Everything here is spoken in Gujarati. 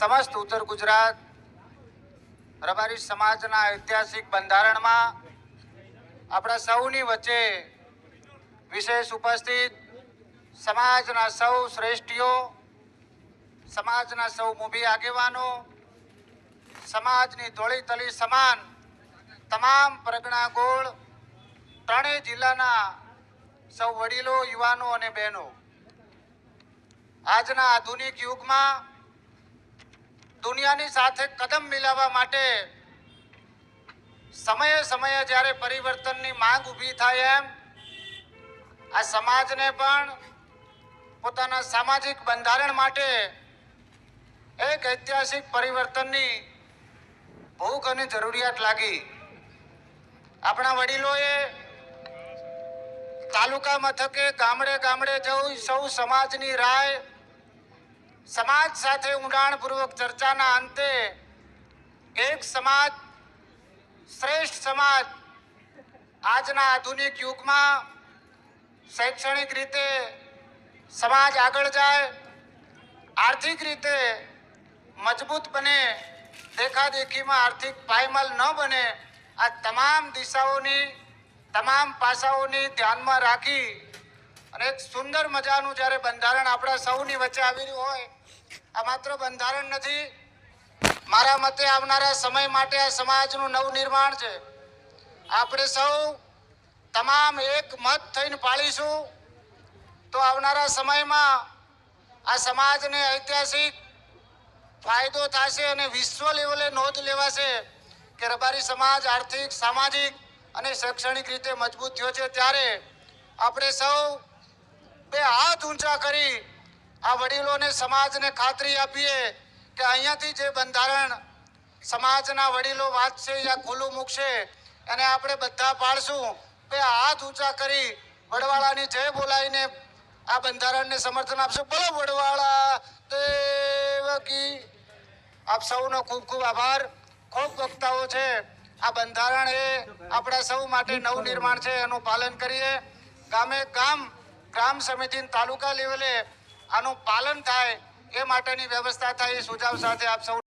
સમસ્ત ઉત્તર ગુજરાત, રબારી સમાજના ઐતિહાસિક બંધારણમાં આપણા સૌની વચ્ચે વિશેષ ઉપસ્થિત સમાજના સૌ શ્રેષ્ઠીઓ, સમાજના સૌ મુભી આગેવાનો, સમાજની ધોળી તલી સમાન તમામ પ્રજ્ઞા ગોળ ત્રણેય જિલ્લાના સૌ વડીલો, યુવાનો અને બહેનો. આજના આધુનિક યુગમાં દુનિયાની સાથે કદમ મિલાવવા માટે સમયે સમયે જ્યારે પરિવર્તનની માંગ ઊભી થાય એમ, આ સમાજને પણ પોતાના સામાજિક બંધારણ માટે એક ઐતિહાસિક પરિવર્તનની ભૂખ અને જરૂરિયાત લાગી. આપણા વડીલોએ તાલુકા મથકે ગામડે ગામડે જવું સૌ સમાજની રાય સમાજ સાથે ઊંડાણપૂર્વક ચર્ચાના અંતે એક સમાજ, શ્રેષ્ઠ સમાજ આજના આધુનિક યુગમાં શૈક્ષણિક રીતે સમાજ આગળ જાય, આર્થિક રીતે મજબૂત બને, દેખાદેખીમાં આર્થિક પાયમાલ ન બને, આ તમામ દિશાઓની, તમામ પાસાઓની ધ્યાનમાં રાખી અને એક સુંદર મજાનું જ્યારે બંધારણ આપણા સૌની વચ્ચે આવી રહ્યું હોય, આ માત્ર બંધારણ નથી, મારા મતે આવનારા સમય માટે આ સમાજનું નવું નિર્માણ છે. આપણે સૌ તમામ એક મત થઈને પાળીશું, તો આવનારા સમયમાં આ સમાજને ઐતિહાસિક ફાયદો થશે અને વિશ્વ લેવલે નોંધ લેવાશે કે રબારી સમાજ આર્થિક, સામાજિક અને શૈક્ષણિક રીતે મજબૂત થયો છે. ત્યારે આપણે સૌ બે હાથ ઊંચા કરી આ વડીલોને સમાજને ખાતરી આપીએ કે અહીંયાથી જે બંધારણ સમાજના વડીલો વાંચશે યા ખુલ્લું મૂકશે અને આપણે બધા પાડશું. બે હાથ ઊંચા કરી વડવાળાની જય બોલાવીને આ બંધારણને સમર્થન આપશું. બોલો વડવાળા દેવકી. આપ સૌનો ખૂબ ખૂબ આભાર. ખૂબ વક્તાઓ છે. આ બંધારણ એ આપણા સૌ માટે નવનિર્માણ છે, એનું પાલન કરીએ. ગામે ગામ ગ્રામ સમિતિ તાલુકા લેવલે આનું પાલન થાય એ માટેની વ્યવસ્થા થાય એ સુઝાવ સાથે આપ સૌ